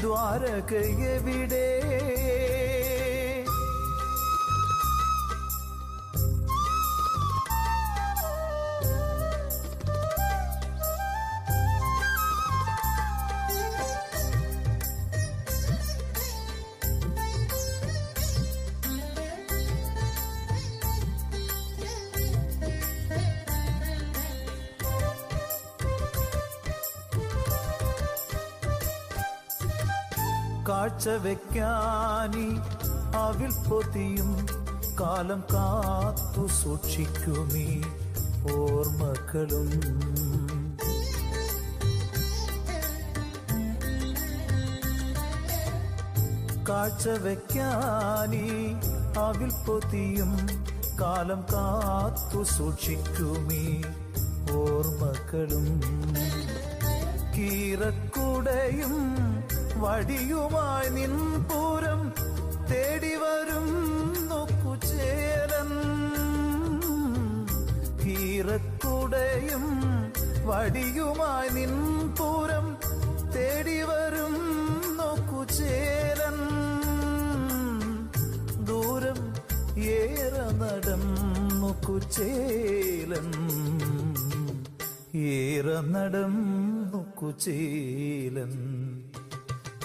ദ്വാരകയെവിടെ കാഴ്ച വെക്കാനി അവിൽ പൊതിയും കാലം കാത്തു സൂക്ഷിക്കുമീ ഓർമ്മകളും. കാഴ്ച വെക്കാനി അവിൽ പൊതിയും കാലം കാത്തു സൂക്ഷിക്കുമീ ഓർമ്മകളും. കീറക്കുടയും വടിയുമായി നിൻ പൂരം തേടി വരും നോക്കുചേരൻ. കീറക്കുടയും വടിയുമായി നിൻ പൂരം തേടി വരും നോക്കുചേരൻ. ദൂരം ഏറെ നടന്നു കുചേലൻ ഏറെ നടന്നു കുചേലൻ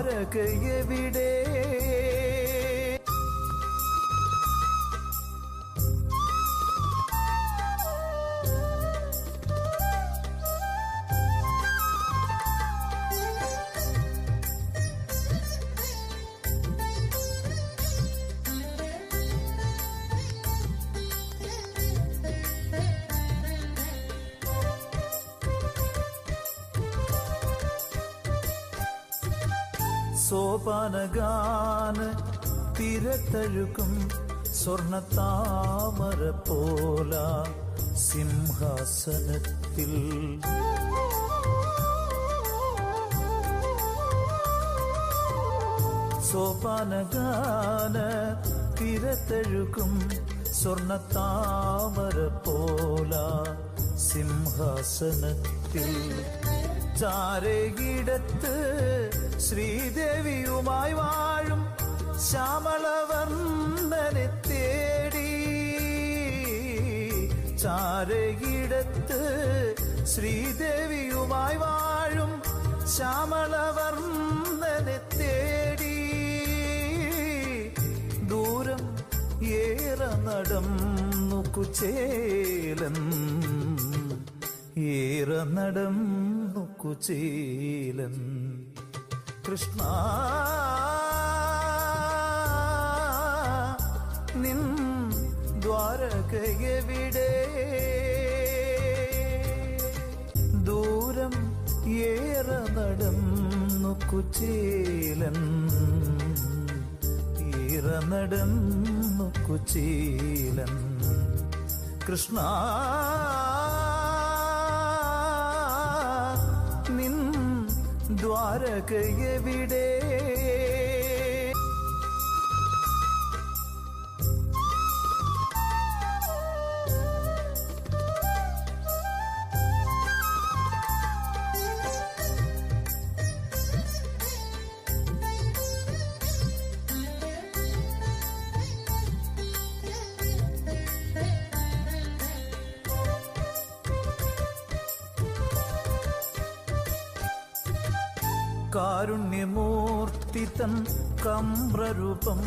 ദ്വാരകയെവിടെ സോപാനഗാന തിരത്തഴുക്കും സ്വർണ താമര പോല സിംഹാസനത്തിൽ. സോപാനഗാന തിരത്തഴുക്കും സ്വർണ താമര പോല സിംഹാസനത്തിൽ. ചാരകിടത്ത് ശ്രീദേവിയുമായി വാഴും ശ്യാമളവർണനെ തേടി. ചാരകിടത്ത് ശ്രീദേവിയുമായി വാഴും ശ്യാമളവർണനെ തേടി. ദൂരം ഏറെ നടന്നു കുചേലൻ ഏറെ നടന്നു കുചേലൻ കൃഷ്ണ. നിൻ ദ്വാരകയെവിടെ ദൂരം ഏറെ നടന്നു ചേലൻ. ഏറെ നടന്നുക്കു ചേലൻ കൃഷ്ണ. ദ്വാരകയെവിടെ കാരുണ്യമൂർത്തി തൻ കമ്രൂപം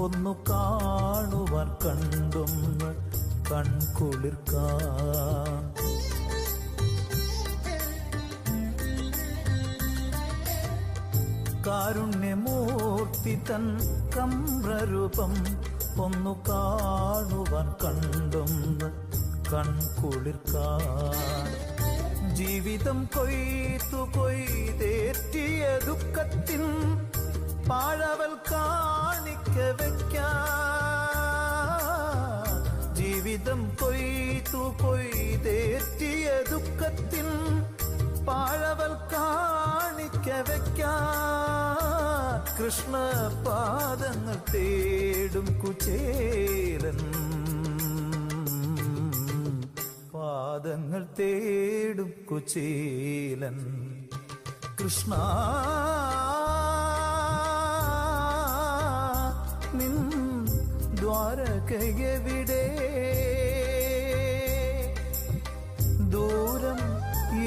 ഒന്നു കാണുവാൻ കണ്ടൊന്ന് കൺകുളിർക്കാൻ കാരുണ്യമൂർത്തി തൻ കമ്രൂപം ഒന്നു കാണുവാൻ കണ്ടൊന്ന് കൺകുളിർക്കാൻ ജീവിതം കൊയ്ത്തു കൊയ്തേറ്റിയ ദുഃഖത്തിൻ പാഴവൽ കാണിക്ക വയ്ക്കാൻ ജീവിതം കൊയ്ത്തു കൊയ്തേറ്റിയ ദുഃഖത്തിൻ പാഴവൽ കാണിക്ക വയ്ക്കാൻ കൃഷ്ണ പാദങ്ങൾ തേടും കുചേലൻ പാദങ്ങൾ തേടും കുചേലൻ കൃഷ്ണ നിൻ ദ്വാരകയെവിടെ ദൂരം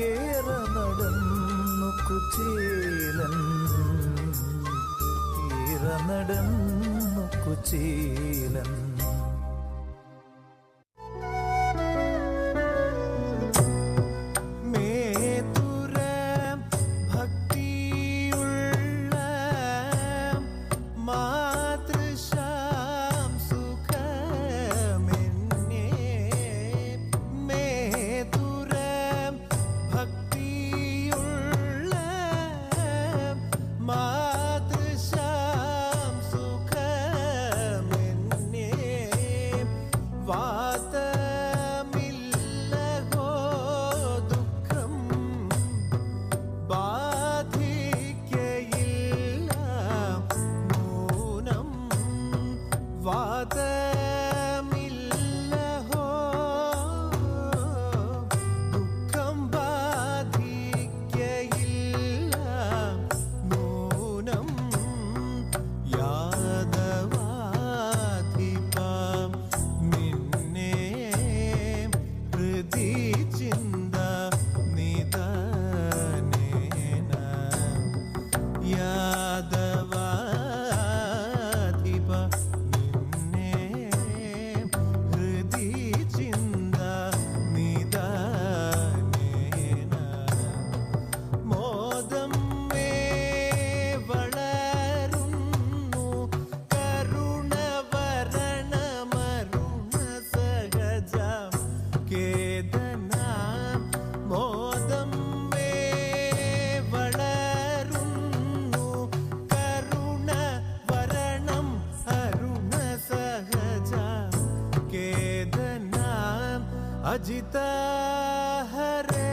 ഏറെ നടന്നു കുചേലൻ ഏറെ നടന്നു കുചേലൻ வா अजित हरे